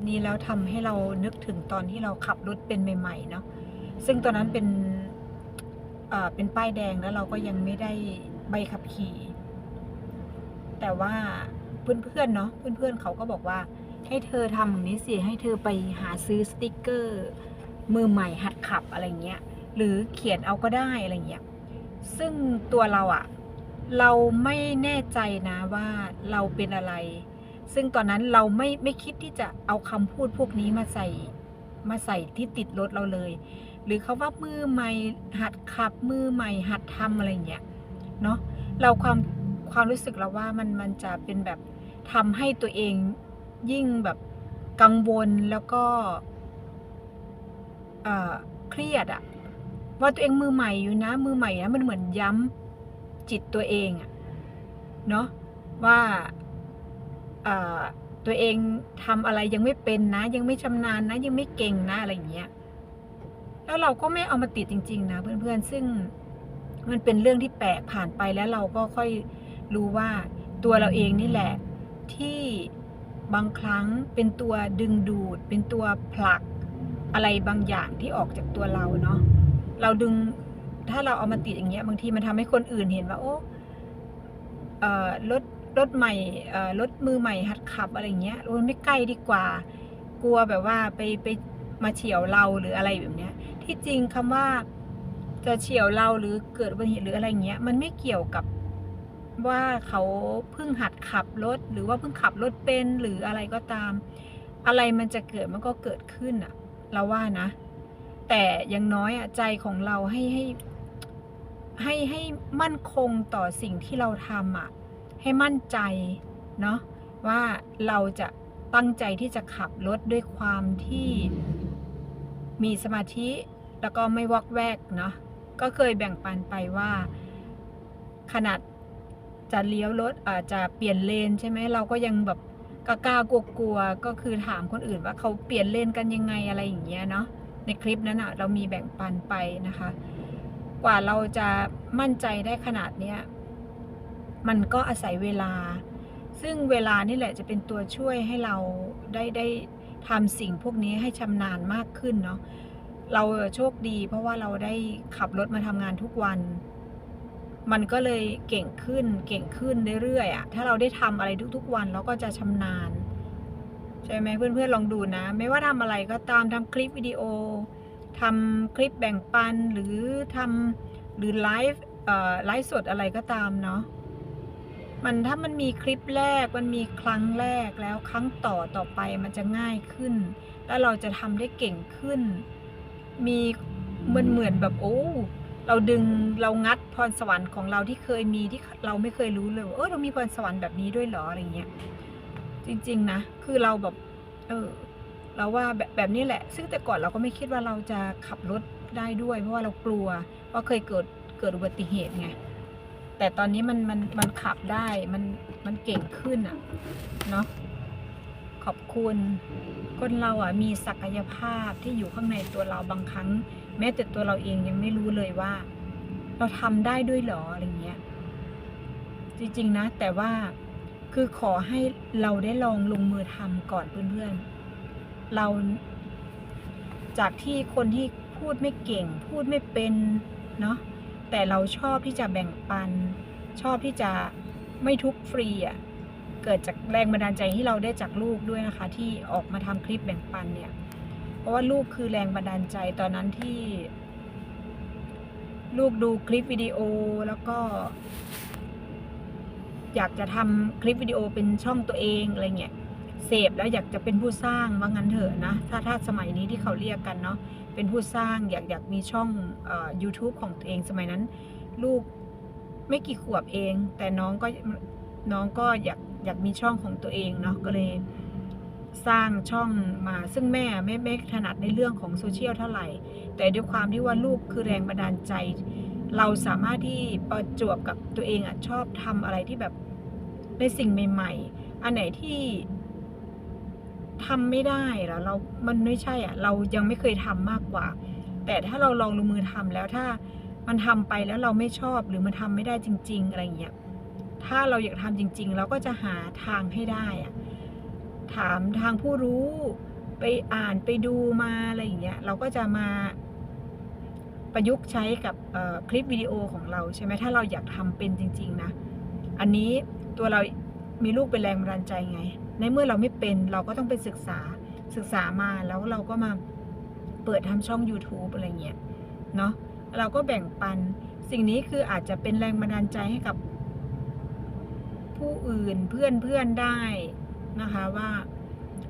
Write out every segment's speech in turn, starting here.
ันนี้แล้วทำให้เรานึกถึงตอนที่เราขับรถเป็นใหม่ๆเนาะซึ่งตอนนั้นเป็นเอ่อเป็นป้ายแดงแล้วเราก็ยังไม่ได้ใบขับขี่ แต่ว่าเพื่อนๆเนาะเพื่อนๆเขาก็บอกว่า ให้เธอทำอย่างนี้สิให้เธอไปหาซื้อสติกเกอร์ มือใหม่หัดขับอะไรเงี้ย หรือเขียนเอาก็ได้อะไรเงี้ยซึ่งตัวเราอะเราไม่แน่ใจนะว่าเราเป็นอะไร ซึ่งตอนนั้นเราไม่ไม่คิดที่จะเอาคำพูดพวกนี้มาใส่มาใส่ที่ติดรถเราเลย หรือเขาว่ามือใหม่หัดขับมือใหม่หัดทำอะไรเงี้ยเนาะเราความความรู้สึกเราว่ามันมันจะเป็นแบบทำให้ตัวเองยิ่งแบบกังวลแล้วก็เอ่อเครียดอะว่าตัวเองมือใหม่อยู่นะ มือใหม่นะมันเหมือนย้ำจิตตัวเองอะเนาะว่า ตัวเองทำอะไรยังไม่เป็นนะ ยังไม่ชำนาญนะ ยังไม่เก่งนะอะไรอย่างเงี้ยแล้วเราก็ไม่เอามาติดจริง ๆ นะ เพื่อนๆซึ่งมันเป็นเรื่องที่แปลกผ่านไปแล้วเราก็ค่อยรู้ว่าตัวเราเองนี่แหละที่บางครั้งเป็นตัวดึงดูด เป็นตัวผลักอะไรบางอย่างที่ออกจากตัวเราเนาะเราดึงถ้าเราเอามาติดอย่างเงี้ยบางทีมันทำให้คนอื่นเห็นว่าโอ้รถ รถใหม่รถมือใหม่หัดขับอะไรเงี้ยโอ้ยไม่ใกล้ดีกว่า กลัวแบบว่าไปไปมาเฉียวเราหรืออะไรแบบเนี้ย ที่จริงคำว่าจะเฉียวเราหรือเกิดอุบัติเหตุหรืออะไรเงี้ย มันไม่เกี่ยวกับว่าเขาเพิ่งหัดขับรถ หรือว่าเพิ่งขับรถเป็นหรืออะไรก็ตาม อะไรมันจะเกิดมันก็เกิดขึ้นอะเราว่านะ แต่ยังน้อยอะใจของเราให้ให้ให้ให้มั่นคงต่อสิ่งที่เราทำอะ ให้มั่นใจเนาะว่าเราจะตั้งใจที่จะขับรถด้วยความที่มีสมาธิแล้วก็ไม่วอกแวกเนาะก็เคยแบ่งปันไปว่า ขนาดจะเลี้ยวรถอาจจะเปลี่ยนเลนใช่ไหมเราก็ยังแบบกล้ากลัวกลัวก็คือถามคนอื่นว่าเขาเปลี่ยนเลนกันยังไงอะไรอย่างเงี้ยเนาะในคลิปนั้นอะเรามีแบ่งปันไปนะคะ กว่าเราจะมั่นใจได้ขนาดเนี้ย มันก็อาศัยเวลา ซึ่งเวลานี่แหละจะเป็นตัวช่วยให้เราได้ได้ทำสิ่งพวกนี้ให้ชำนาญมากขึ้นเนาะเราโชคดี เพราะว่าเราได้ขับรถมาทำงานทุกวัน มันก็เลยเก่งขึ้นเก่งขึ้นเรื่อยๆอะถ้าเราได้ทำอะไรทุกๆวันเราก็จะชำนาญใช่ไหมเพื่อนๆลองดูนะ ไม่ว่าทำอะไรก็ตามทำคลิปวิดีโอทำคลิปแบ่งปันหรือทำหรือไลฟ์เอ่อไลฟ์สดอะไรก็ตามเนาะ มันถ้ามันมีคลิปแรกมันมีครั้งแรกแล้วครั้งต่อต่อไปมันจะง่ายขึ้น แล้วเราจะทำได้เก่งขึ้น มีมันเหมือนแบบโอ้เราดึงเรางัดพรสวรรค์ของเราที่เคยมีที่เราไม่เคยรู้เลยว่าเออเรามีพรสวรรค์แบบนี้ด้วยเหรออะไรเงี้ยจริง ๆ นะ คือเราแบบเออเราว่าแบบแบบนี้แหละ ซึ่งแต่ก่อนเราก็ไม่คิดว่าเราจะขับรถได้ด้วย เพราะว่าเรากลัวว่าเคยเกิดเกิดอุบัติเหตุไง แต่ตอนนี้มันมันมันขับได้มันมันเก่งขึ้นอะเนาะขอบคุณ คนเราอะมีศักยภาพที่อยู่ข้างในตัวเราบางครั้ง แม้แต่ตัวเราเองยังไม่รู้เลยว่า เราทำได้ด้วยหรออะไรเงี้ย จริงๆนะ แต่ว่าคือขอให้เราได้ลองลงมือทำก่อนเพื่อนๆ เราจากที่คนที่พูดไม่เก่ง พูดไม่เป็นเนาะ แต่เราชอบที่จะแบ่งปัน ชอบที่จะไม่ทุกฟรีอะเกิดจากแรงบันดาลใจที่เราได้จากลูกด้วยนะคะ ที่ออกมาทำคลิปแบ่งปันเนี่ย เพราะว่าลูกคือแรงบันดาลใจตอนนั้นที่ ลูกดูคลิปวิดีโอแล้วก็ อยากจะทำคลิปวิดีโอเป็นช่องตัวเองอะไรเงี้ย เสพแล้วอยากจะเป็นผู้สร้างว่างั้นเถอะนะ ถ้าถ้าสมัยนี้ที่เขาเรียกกันเนาะเป็นผู้สร้างอยากอยากมีช่องเอ่อ YouTube ของตัวเองสมัยนั้น ลูกไม่กี่ขวบเอง แต่น้องก็น้องก็อยากอยากมีช่องของตัวเองเนาะก็เลยสร้างช่องมาซึ่งแม่ไม่ไม่ถนัดในเรื่องของโซเชียลเท่าไหร่ แต่ด้วยความที่ว่าลูกคือแรงบันดาลใจ เราสามารถที่ประจวบกับตัวเองอะชอบทำอะไรที่แบบในสิ่งใหม่ ๆ อันไหนที่ ทำไม่ได้เหรอเรา มันไม่ใช่อะ เรายังไม่เคยทำมากกว่า แต่ถ้าเราลองลงมือทำแล้วถ้ามันทำไปแล้วเราไม่ชอบหรือมันทำไม่ได้จริง ๆ อะไรอย่างเงี้ย ถ้าเราอยากทำจริง ๆ เราก็จะหาทางให้ได้อะ ถามทางผู้รู้ไปอ่านไปดูมาอะไรอย่างเงี้ย เราก็จะมาประยุกต์ใช้กับคลิปวิดีโอของเราใช่ไหมถ้าเราอยากทำเป็นจริง ๆ นะ อันนี้ตัวเรามีลูกเป็นแรงบันดาลใจไง ในเมื่อเราไม่เป็นเราก็ต้องไปศึกษาศึกษามาแล้วเราก็มาเปิดทำช่อง YouTube อะไรเงี้ยเนาะเราก็แบ่งปันสิ่งนี้คืออาจจะเป็นแรงบันดาลใจให้กับผู้อื่นเพื่อนเพื่อนได้นะคะว่า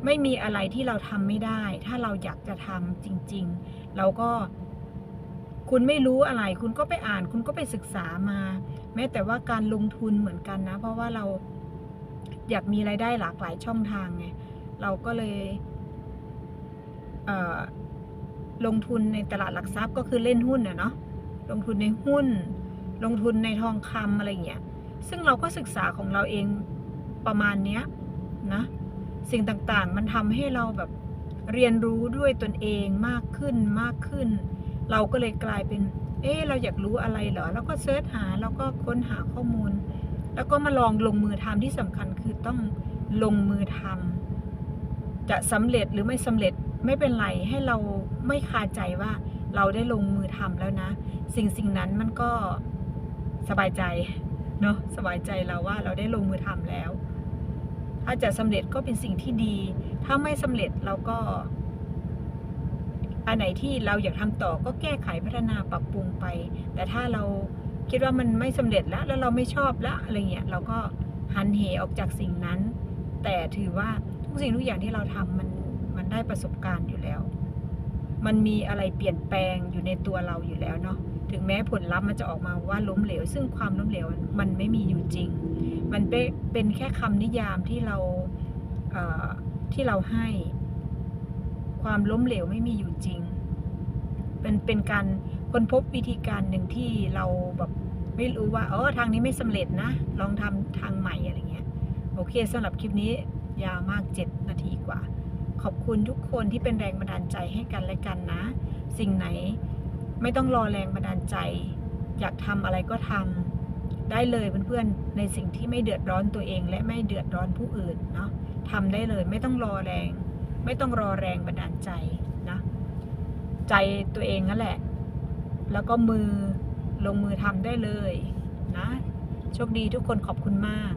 ไม่มีอะไรที่เราทำไม่ได้ ถ้าเราอยากจะทำจริง ๆ เราก็คุณไม่รู้อะไร คุณก็ไปอ่าน คุณก็ไปศึกษามา แม้แต่ว่าการลงทุนเหมือนกันนะ เพราะว่าเรา อยากมีไรายได้หลากหลายช่องทางไงเราก็เลยเลงทุนในตลาดหลักทรัพย์ก็คือเล่นหุ้นอะเนาะลงทุนในหุ้น ลงทุนในทองคำอะไรอย่างเงี้ยซึ่งเราก็ศึกษาของเราเองประมาณเนี้ยนะสิ่งต่างๆ มันทำให้เราแบบเรียนรู้ด้วยตนเองมากขึ้นมากขึ้น เราก็เลยกลายเป็น เอ๊ะเราอยากรู้อะไรเหรอ แล้วก็เสิร์ชหาแล้วก็ค้นหาข้อมูล แล้วก็มาลองลงมือทำที่สำคัญคือต้องลงมือทำจะสำเร็จหรือไม่สำเร็จไม่เป็นไรให้เราไม่คาใจว่าเราได้ลงมือทำแล้วนะ สิ่งสิ่งนั้นมันก็สบายใจเนาะสบายใจเราว่าเราได้ลงมือทำแล้ว ถ้าจะสำเร็จก็เป็นสิ่งที่ดี ถ้าไม่สำเร็จเราก็ อันไหนที่เราอยากทำต่อก็แก้ไขพัฒนาปรับปรุงไป แต่ถ้าเรา คิดว่ามันไม่สำเร็จแล้ว แล้วเราไม่ชอบแล้วอะไรเงี้ยเราก็หันเหออกจากสิ่งนั้น แต่ถือว่าทุกสิ่งทุกอย่างที่เราทำมันมันได้ประสบการณ์อยู่แล้ว มันมีอะไรเปลี่ยนแปลงอยู่ในตัวเราอยู่แล้วเนาะถึงแม้ผลลัพธ์มันจะออกมาว่าล้มเหลว ซึ่งความล้มเหลวมันไม่มีอยู่จริง มันเป็นเป็นแค่คำนิยามที่เราเที่เราให้ ความล้มเหลวไม่มีอยู่จริงเป็นเป็นการ ค้นพบวิธีการหนึ่งที่เราแบบไม่รู้ว่าเออทางนี้ไม่สำเร็จนะ ลองทำทางใหม่อะไรเงี้ย โอเคสำหรับคลิปนี้ยาวมาก 7 นาทีกว่า ขอบคุณทุกคนที่เป็นแรงบันดาลใจให้กันและกันนะ สิ่งไหนไม่ต้องรอแรงบันดาลใจ อยากทำอะไรก็ทำได้เลยเพื่อนๆ ในสิ่งที่ไม่เดือดร้อนตัวเอง และไม่เดือดร้อนผู้อื่นเนาะทำได้เลยไม่ต้องรอแรง ไม่ต้องรอแรงบันดาลใจนะ ใจตัวเองนั่นแหละ แล้วก็มือลงมือทำได้เลยนะโชคดีทุกคนขอบคุณมาก